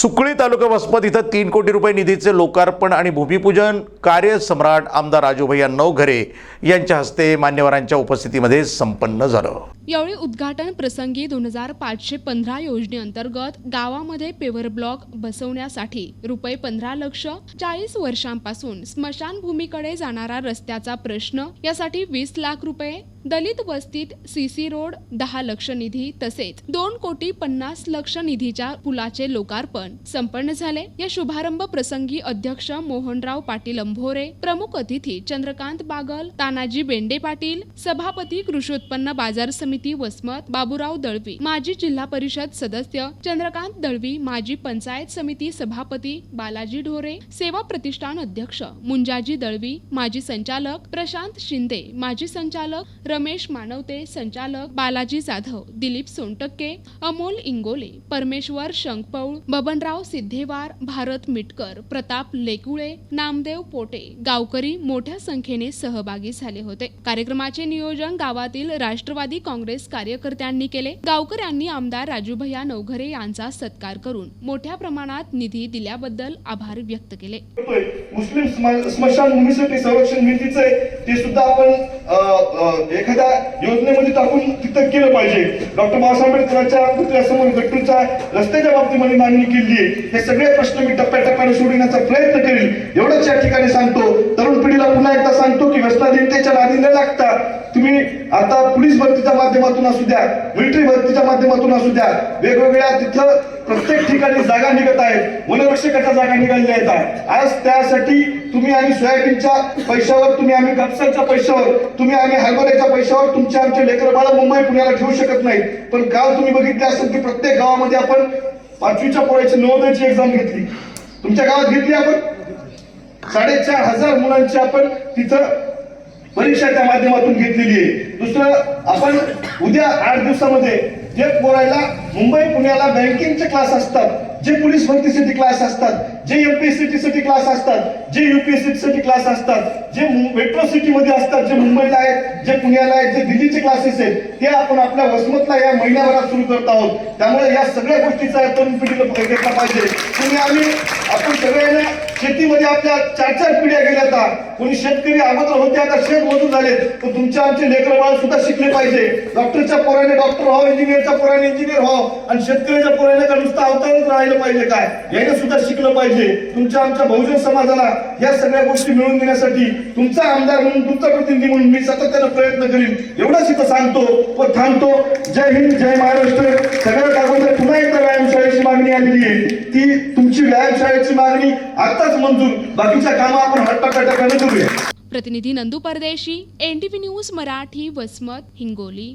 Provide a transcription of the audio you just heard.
सुकळी तालुका वसमत इथं तीन कोटी रुपये निधीचे लोकार्पण आणि भूमिपूजन कार्य सम्राट आमदार राजूभैया नवघरे यांच्या हस्ते मान्यवरांच्या उपस्थितीमध्ये संपन्न झालं. यावेळी उद्घाटन प्रसंगी दोन हजार पाचशे पंधरा योजनेअंतर्गत गावामध्ये पेवर ब्लॉक बसवण्यासाठी रुपये पंधरा लक्ष चाळीस वर्षांपासून स्मशानभूमीकडे जाणारा रस्त्याचा प्रश्न यासाठी वीस लाख रुपये दलित वस्तीत सीसी रोड दहा लक्ष निधी तसेच दोन कोटी पन्नास लक्ष निधीच्या पुलाचे लोकार्पण संपन्न झाले. या शुभारंभ प्रसंगी अध्यक्ष मोहनराव पाटील अंभोरे प्रमुख अतिथी चंद्रकांत बागल तानाजी बेंडे पाटील सभापती कृषी उत्पन्न बाजार समिती वसमत बाबूराव दळवी माजी जिल्हा परिषद सदस्य चंद्रकांत दळवी माजी पंचायत समिती सभापती बालाजी ढोरे सेवा प्रतिष्ठान अध्यक्ष मुंजाजी दळवी माजी संचालक प्रशांत शिंदे माजी संचालक रमेश मानवते संचालक बालाजी जाधव दिलीप सोनटक्के अमोल इंगोले परमेश्वर शंखपौळ बबनराव सिद्धेवार भारत मिटकर प्रताप लेकुळे नामदेव पोटे गावकरी मोठ्या संख्येने सहभागी झाले होते. कार्यक्रमाचे नियोजन गावातील राष्ट्रवादी काँग्रेस कार्यकर्त्यांनी केले. गावकऱ्यांनी आमदार राजूभैया नवघरे यांचा सत्कार करून मोठ्या प्रमाणात निधी दिल्याबद्दल आभार व्यक्त केले. मुस्लिम स्मशानभूमीसाठी संरक्षण भिंतीचं आहे ते सुद्धा आपण एखाद्या योजनेमध्ये टाकून तिथं केलं पाहिजे. डॉक्टर बाबासाहेब आंबेडकरांच्या पुतळ्यासमोर गट्टूच्या रस्त्याच्या बाबतीमध्ये मागणी केली आहे. हे सगळे प्रश्न मी टप्प्याटप्प्याने सोडविण्याचा प्रयत्न करेल एवढंच या ठिकाणी सांगतो. तरुण पिढीला पुन्हा एकदा सांगतो की व्यसनाधीनतेच्या नादी न लागता तुम्ही आता पोलीस भरतीच्या माध्यमातून असू द्या मिलिटरी भरतीच्या माध्यमातून असू द्या वेगवेगळ्या तिथं प्रत्येक ठिकाणी जागा निघत आहेत वनरक्षकाच्या जागा निघालेल्या आहेत आज त्यासाठी तुम्ही आम्ही सोयाबीनच्या पैशावर तुम्ही आम्ही कापसाच्या पैशावर तुम्ही आम्ही हरभऱ्याच्या पैशावर तुमचे आमचे लेकर बाळा मुंबई पुण्याला ठेवू शकत नाही पण काल तुम्ही बघितले असेल की प्रत्येक गावामध्ये आपण पाचवीच्या पोळ्याची नवोदयाची एक्झाम घेतली. तुमच्या गावात घेतली आपण? साडेचार हजार मुलांची आपण तिथं परीक्षा त्या माध्यमातून घेतलेली आहे. दुसरं आपण उद्या आठ दिवसामध्ये जे पोरायला मुंबई पुण्याला बँकिंगचे क्लास असतात जे पोलीस भरतीसाठी क्लास असतात जे एमपीएससी साठी क्लास असतात जे युपीएससी साठी क्लास असतात जे मेट्रो सिटी मध्ये असतात जे मुंबईला आहेत जे पुण्याला आहेत जे दिल्लीचे क्लासेस आहेत ते आपण आपल्या वसमतला या महिन्याभरात सुरू करत आहोत. त्यामुळे या सगळ्या गोष्टीचा तरुण पिढीला घेतला पाहिजे. आणि आम्ही आपण सगळ्यांना शेतीमध्ये आपल्या चार चार पिढ्या गेल्या आता. कोणी शेतकरी अगोदर होते आता शेत मजूर झाले पण तुमच्या आमचे लेकर सुद्धा शिकले पाहिजे. डॉक्टरच्या पोराने डॉक्टर व्हावं इंजिनियरच्या पोराने इंजिनियर व्हावं. आणि शेतकऱ्याच्या पोराने का नुसतं अवतारच राहिलं पाहिजे काय? याने सुद्धा शिकलं पाहिजे. तुमच्या आमच्या बहुजन समाजाला या सगळ्या गोष्टी मिळवून देण्यासाठी तुमचा आमदार म्हणून तुमचा प्रतिनिधी म्हणून मी सातत्यानं प्रयत्न करीन. एवढंच इथं सांगतो व थांबतो. जय हिंद जय महाराष्ट्र सगळ्यात अगोदर पुन्हा एकदा व्यायामशाळेची मागणी आलेली आहे ती तुमची व्यायामशाळेची मागणी आताच मंजूर. बाकीच्या कामं आपण हट्टाकट्टाने करूया. प्रतिनिधी नंदू परदेशी एनटीव्ही न्यूज मराठी वसमत हिंगोली.